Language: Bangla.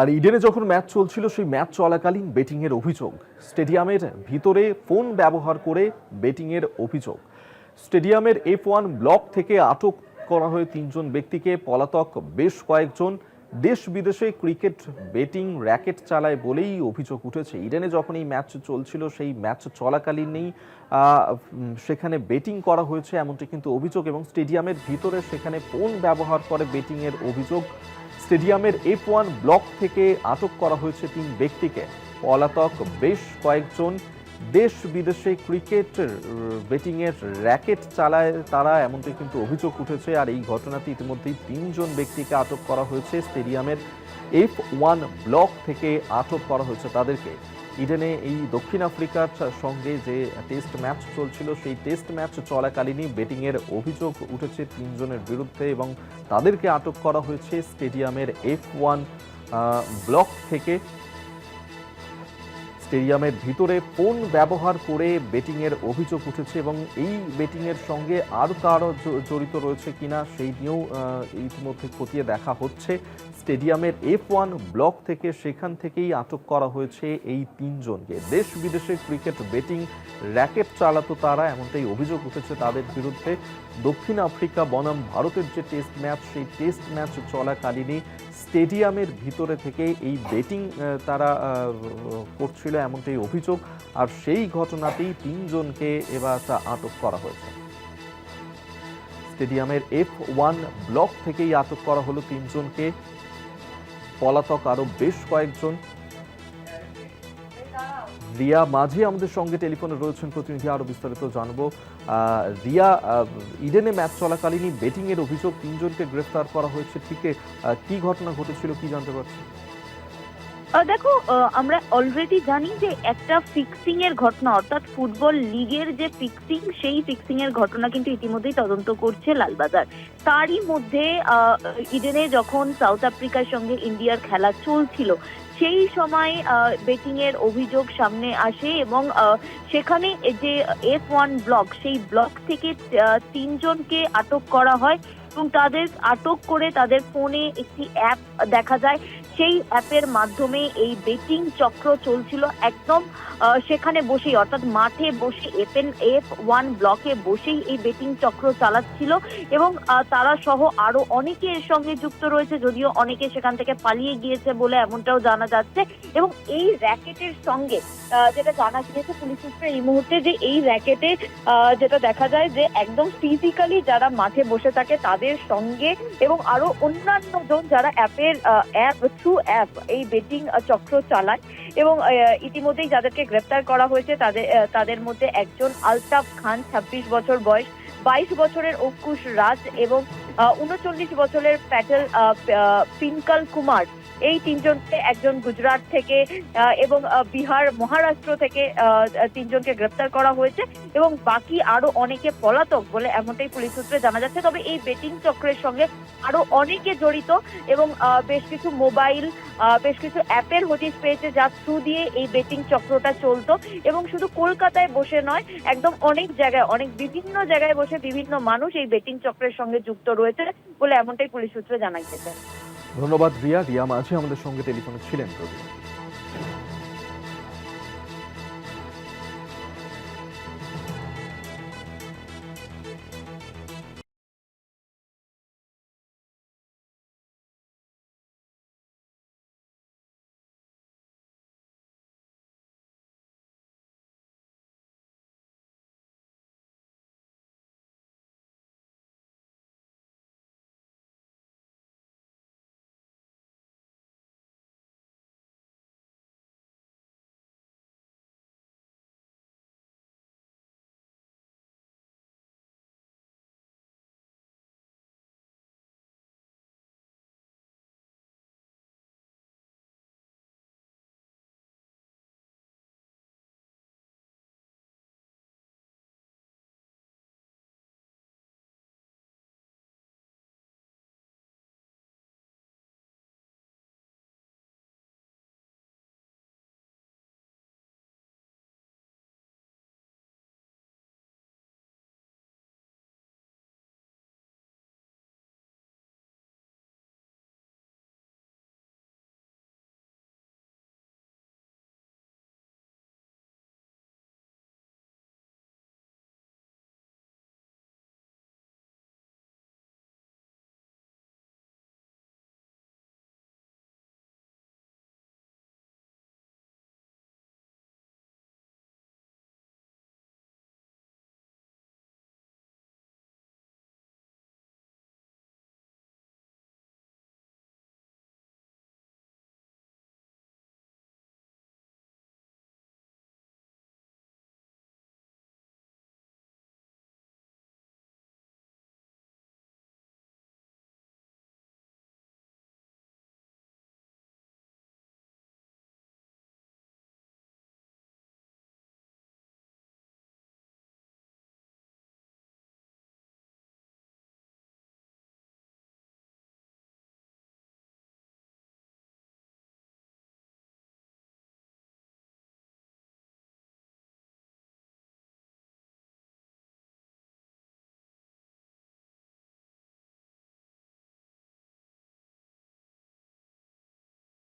আর ইডেনে যখন ম্যাচ চলছিল, সেই ম্যাচ চলাকালীন বেটিংয়ের অভিযোগ। স্টেডিয়ামের ভিতরে ফোন ব্যবহার করে বেটিংয়ের অভিযোগ। স্টেডিয়ামের এফ ওয়ান ব্লক থেকে আটক করা হয় তিনজন ব্যক্তিকে পলাতক বেশ কয়েকজন দেশ বিদেশে ক্রিকেট বেটিং র্যাকেট চালায় বলেই অভিযোগ উঠেছে। ইডেনে যখন এই ম্যাচ চলছিল, সেই ম্যাচ চলাকালীনই সেখানে বেটিং করা হয়েছে এমনটি কিন্তু অভিযোগ এবং স্টেডিয়ামের ভিতরে সেখানে ফোন ব্যবহার করে বেটিংয়ের অভিযোগ স্টেডিয়ামের এফ ওয়ান ব্লক থেকে আটক করা হয়েছে তিন ব্যক্তিকে। পলাতক বেশ কয়েকজন দেশ বিদেশে ক্রিকেট বেটিংয়ের র্যাকেট চালায় তারা, এমনটি কিন্তু অভিযোগ উঠেছে। আর এই ঘটনাটি ইতিমধ্যেই তিনজন ব্যক্তিকে আটক করা হয়েছে। স্টেডিয়ামের এফ ওয়ান ব্লক থেকে আটক করা হয়েছে তাদেরকে। ইডেনে এই দক্ষিণ আফ্রিকার সঙ্গে যে টেস্ট ম্যাচ চলছিল, সেই টেস্ট ম্যাচ চলাকালীনই বেটিংয়ের অভিযোগ উঠেছে তিনজনের বিরুদ্ধে এবং তাদেরকে আটক করা হয়েছে স্টেডিয়ামের এফ ওয়ান ব্লক থেকে। স্টেডিয়ামের ভিতরে ফোন ব্যবহার করে বেটিংয়ের অভিযোগ উঠেছে এবং এই বেটিংয়ের সঙ্গে আর কারও জড়িত রয়েছে কিনা সেই নিয়েও ইতিমধ্যে খতিয়ে দেখা হচ্ছে। স্টেডিয়ামের এফ ওয়ান ব্লক থেকে সেখান থেকেই আটক করা হয়েছে এই তিনজনকে। দেশ বিদেশে ক্রিকেট বেটিং র্যাকেট চালাতো তারা, এমনটাই অভিযোগ উঠেছে তাদের বিরুদ্ধে। দক্ষিণ আফ্রিকা বনাম ভারতের যে টেস্ট ম্যাচ, সেই টেস্ট ম্যাচ চলাকালীনই স্টেডিয়ামের ভিতরে থেকে এই বেটিং তারা করছিল এমনটাই অভিযোগ। আর সেই ঘটনাতেই তিনজনকে এবার তা আটক করা হয়েছে। স্টেডিয়ামের এফ ওয়ান ব্লক থেকেই আটক করা হলো তিনজনকে। পলাতক আরও বেশ কয়েকজন। রিয়া মাঝি আমাদের সঙ্গে টেলিফোনে রয়েছেন, প্রতিনিধি আরও বিস্তারিত জানব। রিয়া ইডেনে ম্যাচ চলাকালীনই বেটিংয়ের অভিযোগ, তিনজনকে গ্রেফতার করা হয়েছে। ঠিক কি ঘটনা ঘটেছিল কি জানতে পারছি দেখো আমরা অলরেডি জানি যে একটা ফিক্সিং এর ঘটনা, অর্থাৎ ফুটবল লিগের যে ফিক্সিং সেই ফিক্সিং এর ঘটনা কিন্তু ইতিমধ্যেই তদন্ত করছে লালবাজার। তারই মধ্যে ইডেনে যখন সাউথ আফ্রিকার সঙ্গে ইন্ডিয়ার খেলা চলছিল, সেই সময় বেটিং এর অভিযোগ সামনে আসে এবং সেখানে যে এফ ওয়ান ব্লক সেই ব্লক থেকে তিনজনকে আটক করা হয় এবং তাদের, আটক করে তাদের ফোনে একটি অ্যাপ দেখা যায়। সেই অ্যাপের মাধ্যমে এই বেটিং চক্র চলছিল একদম সেখানে বসেই, অর্থাৎ মাঠে বসে এফএন এফ ওয়ান ব্লকে বসেই এই বেটিং চক্র চালাচ্ছিল এবং তারা সহ আরও অনেকে এর সঙ্গে যুক্ত রয়েছে, যদিও অনেকে সেখান থেকে পালিয়ে গিয়েছে বলে এমনটাও জানা যাচ্ছে এবং এই র্যাকেটের সঙ্গে যেটা জানা গিয়েছে পুলিশ সূত্রে এই মুহূর্তে যে এই র্যাকেটে যেটা দেখা যায় যে একদম ফিজিক্যালি যারা মাঠে বসে থাকে তাদের সঙ্গে এবং আরও অন্যান্য জন যারা অ্যাপের অ্যাপ থ্রু অ্যাপ এই বেটিং চক্র চালায় এবং ইতিমধ্যেই যাদেরকে গ্রেপ্তার করা হয়েছে তাদের তাদের মধ্যে একজন আলতাফ খান ছাব্বিশ বছর বয়স বাইশ বছরের অঙ্কুশ রাজ এবং উনচল্লিশ বছরের প্যাটেল আহ, কুমার। এই তিনজনকে একজন গুজরাট থেকে এবং বিহার, মহারাষ্ট্র থেকে তিনজনকে গ্রেপ্তার করা হয়েছে এবং বাকি আরও অনেকে পলাতক বলে এমনটাই পুলিশ সূত্রে জানা যাচ্ছে। তবে এই বেটিং চক্রের সঙ্গে আরও অনেকে জড়িত এবং বেশ কিছু মোবাইল বেশ কিছু অ্যাপের হদিস পেয়েছে যার থ্রু দিয়ে এই বেটিং চক্রটা চলতো এবং শুধু কলকাতায় বসে নয়, একদম অনেক জায়গায়, অনেক বিভিন্ন জায়গায় বসে বিভিন্ন মানুষ এই বেটিং চক্রের সঙ্গে যুক্ত রয়েছে বলে এমনটাই পুলিশ সূত্রে জানা গেছে ধন্যবাদ রিয়া। রিয়া মাঝে আমাদের সঙ্গে টেলিফোনে ছিলেন প্রতিনিধি